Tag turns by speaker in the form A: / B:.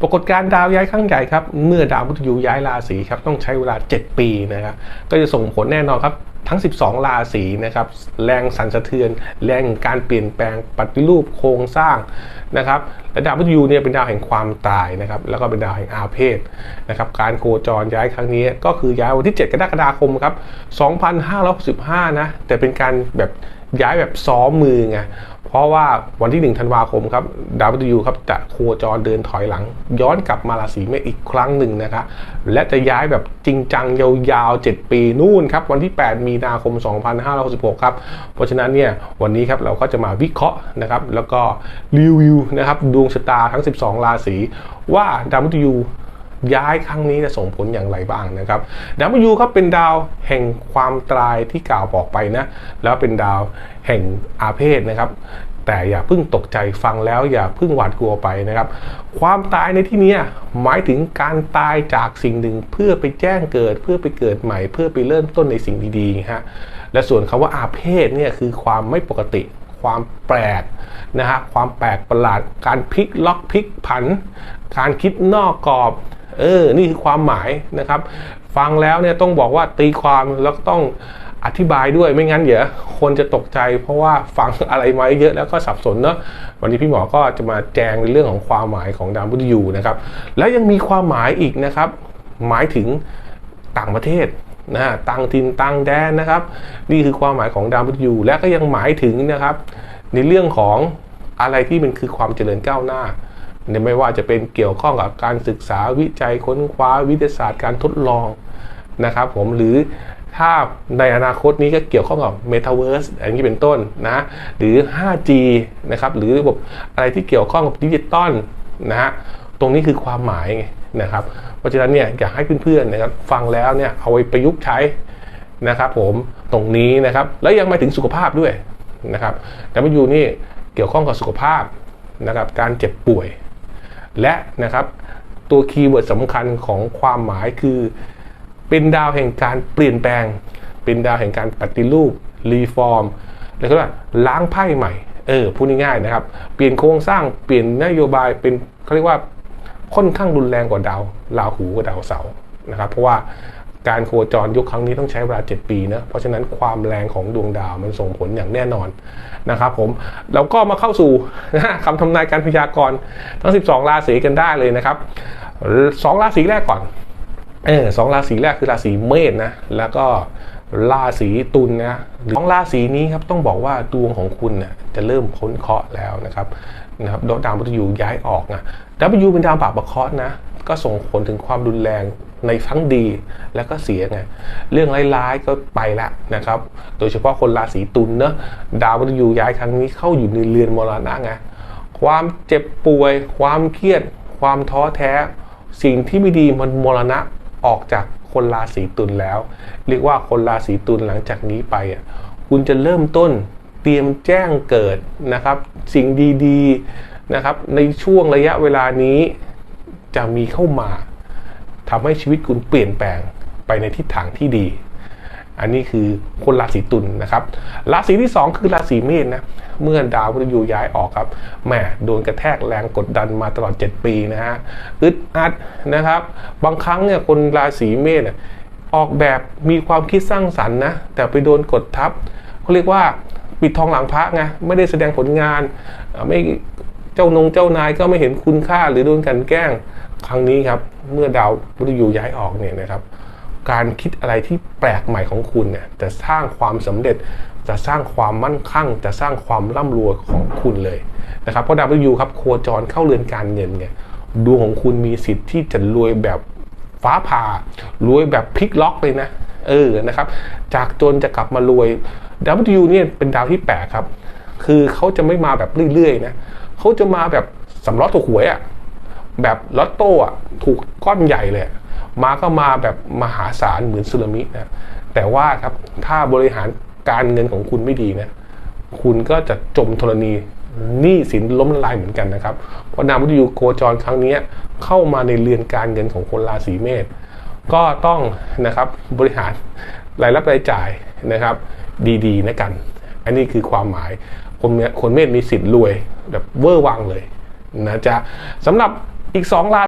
A: ปรากฏการดาวย้ายครั้งใหญ่ครับ เมื่อดาวพุธยูย้ายราศีครับต้องใช้เวลา 7 ปีนะครับ ก็จะส่งผลแน่นอนครับทั้ง 12 ราศีนะครับ แรงสั่นสะเทือน แรงการเปลี่ยนแปลง ปฏิรูปโครงสร้างนะครับ และดาวพุธยูเนี่ยเป็นดาวแห่งความตายนะครับ แล้วก็เป็นดาวแห่งอาเพศนะครับ การโคจรย้ายครั้งนี้ก็คือย้ายวันที่ 7 กรกฎาคมครับ 2565 นะ แต่เป็นการแบบ ย้ายแบบซ้อมมือไงเพราะว่าวันที่ 1 ธันวาคมครับดาวพุธยูครับจะโคจรเดินถอยหลัง ย้อนกลับมาราศีเมษอีกครั้งหนึ่งนะครับและจะย้ายแบบจริงจังยาวๆ 7 ปีนู่นครับ วันที่ 8 มีนาคม 2566 ครับ เพราะฉะนั้นเนี่ยวันนี้ครับเราก็จะมาวิเคราะห์นะครับ แล้วก็รีวิวนะครับดวงชะตาทั้ง 12 ราศีว่าดาวพุธ ย้ายครั้งนี้จะส่งผลอย่างไรบ้างนะครับดาวมยูครับเป็นดาวแห่งความตายที่กล่าวบอกไปนะแล้วเป็นดาวแห่งอาเพศนะครับแต่อย่าเพิ่งตกใจฟังแล้วอย่าเพิ่งหวาดกลัวไปนะครับ ความตายในที่นี้หมายถึงการตายจากสิ่งหนึ่งเพื่อไปแจ้งเกิด เพื่อไปเกิดใหม่ เพื่อไปเริ่มต้นในสิ่งดีๆฮะและส่วนคำว่าอาเพศเนี่ยคือความไม่ปกติ ความแปลกนะฮะความแปลกประหลาด การพลิกล็อกพลิกผัน การคิดนอกกรอบ เออ นี่คือความหมายนะครับ ฟังแล้วเนี่ยต้องบอกว่าตีความแล้วก็ต้องอธิบายด้วยไม่งั้นเดี๋ยวคนจะตกใจ เพราะว่าฟังอะไรมาเยอะแล้วก็สับสนเนาะวันนี้พี่หมอก็จะมาแจงในเรื่องของความหมายของดาวพุธยูนะครับแล้วยังมีความหมายอีกนะครับ หมายถึงต่างประเทศนะต่างถิ่นต่างแดนนะครับ นี่คือความหมายของดาวพุธยูและก็ยังหมายถึงนะครับ ในเรื่องของอะไรที่มันคือความเจริญก้าวหน้า ไม่ว่าจะเป็นเกี่ยวข้องกับการศึกษาวิจัยค้นคว้าวิทยาศาสตร์การทดลองนะครับผมหรือถ้าในอนาคตนี้ก็เกี่ยวข้องกับ Metaverse อย่างนี้เป็นต้นนะหรือ 5G นะครับหรือระบบอะไรที่เกี่ยวข้องกับดิจิตอลนะฮะตรงนี้คือความหมายไงนะครับ เพราะฉะนั้นเนี่ยอยากให้เพื่อนๆนะครับฟังแล้วเนี่ยเอาไปประยุกต์ใช้นะครับ ผมตรงนี้นะครับแล้วยังมาถึงสุขภาพด้วยนะครับแต่มาอยู่นี่เกี่ยวข้องกับสุขภาพนะครับการเจ็บป่วย และนะครับตัวคีย์เวิร์ดสำคัญของความหมายคือ เป็นดาวแห่งการเปลี่ยนแปลง เป็นดาวแห่งการปฏิรูปรีฟอร์มแล้วก็ว่าล้างไพ่ใหม่เออพูดง่ายๆนะครับ เปลี่ยนโครงสร้างเปลี่ยนนโยบายเป็นเขาเรียกว่าค่อนข้างรุนแรงกว่าดาวราหูกับดาวเสาร์นะครับ เพราะว่า การโคจรยุคครั้งนี้ต้องใช้เวลา 7 ปีนะ เพราะฉะนั้นความแรงของดวงดาวมันส่งผลอย่างแน่นอนนะครับผมเราก็มาเข้าสู่นะคำทำนายการพยากรณ์ทั้ง 12 ราศีกันได้เลยนะครับสองราศีแรกก่อนเออสองราศีแรกคือราศีเมษนะ แล้วก็ราศีตุลนะสองราศีนี้ครับต้องบอกว่าดวงของคุณเนี่ยจะเริ่มพ้นเคราะห์แล้วนะครับนะครับดาวพุธยูย้ายออกนะดาวพุธยูเป็นดาวบาปประเคราะห์นะก็ส่งผลถึงความรุนแรง ในทั้งดีและก็เสียไงเรื่องร้ายๆก็ไปละนะครับ โดยเฉพาะคนราศีตุลเนอะดาวพุธยูย้ายครั้งนี้เข้าอยู่ในเรือนมรณะไงความเจ็บป่วย ความเครียด ความท้อแท้ สิ่งที่ไม่ดีมันมรณะออกจากคนราศีตุลแล้ว เรียกว่าคนราศีตุลหลังจากนี้ไปอะคุณจะเริ่มต้นเตรียมแจ้งเกิดนะครับ สิ่งดีๆนะครับในช่วงระยะเวลานี้จะมีเข้ามา ทำให้ชีวิตคุณเปลี่ยนแปลงไปในทิศทางที่ดี อันนี้คือคนราศีตุลนะครับ ราศีที่ 2 คือราศีเมษนะ เมื่อดาวพุธยูย้ายออกครับ แหมโดนกระแทกแรงกดดันมาตลอด 7 ปีนะฮะ อึดอัดนะครับ บางครั้งเนี่ยคนราศีเมษออกแบบมีความคิดสร้างสรรค์นะ แต่ไปโดนกดทับเขาเรียกว่าปิดทองหลังพระไง ไม่ได้แสดงผลงาน ไม่เจ้านงเจ้านายก็ไม่เห็นคุณค่าหรือโดนกันแกล้ง ครั้งนี้ครับเมื่อดาวพุธยูย้ายออกเนี่ยนะครับ การคิดอะไรที่แปลกใหม่ของคุณเนี่ยจะสร้างความสำเร็จจะสร้างความมั่นคงจะสร้างความร่ำรวยของคุณเลยนะครับเพราะดาวยูครับโคจรเข้าเรือนการเงินเนี่ยดวงของคุณมีสิทธิ์ที่จะรวยแบบฟ้าผ่ารวยแบบพลิกล็อกเลยนะเออนะครับ จากจนจะกลับมารวยดาวยูเนี่ยเป็นดาวที่แปลกครับ คือเขาจะไม่มาแบบเรื่อยๆนะเขาจะมาแบบสำล้อถูกหวยอะ แบบลอตโต้ถูกก้อนใหญ่เลย มาก็มาแบบมหาศาลเหมือนสึนามินะแต่ว่าครับถ้าบริหารการเงินของคุณไม่ดีนะคุณก็จะจมธรณีหนี้สินล้มละลายเหมือนกันนะครับ เพราะนามวิทยูโคจรครั้งนี้เข้ามาในเรือนการเงินของคนราศีเมษก็ต้องนะครับบริหารรายรับรายจ่ายนะครับ ดีๆนะกัน อันนี้คือความหมายคนเมคนเมษมีสิทธิ์รวยแบบเวอร์วังเลยนะจ๊ะสำหรับ อีกสองรา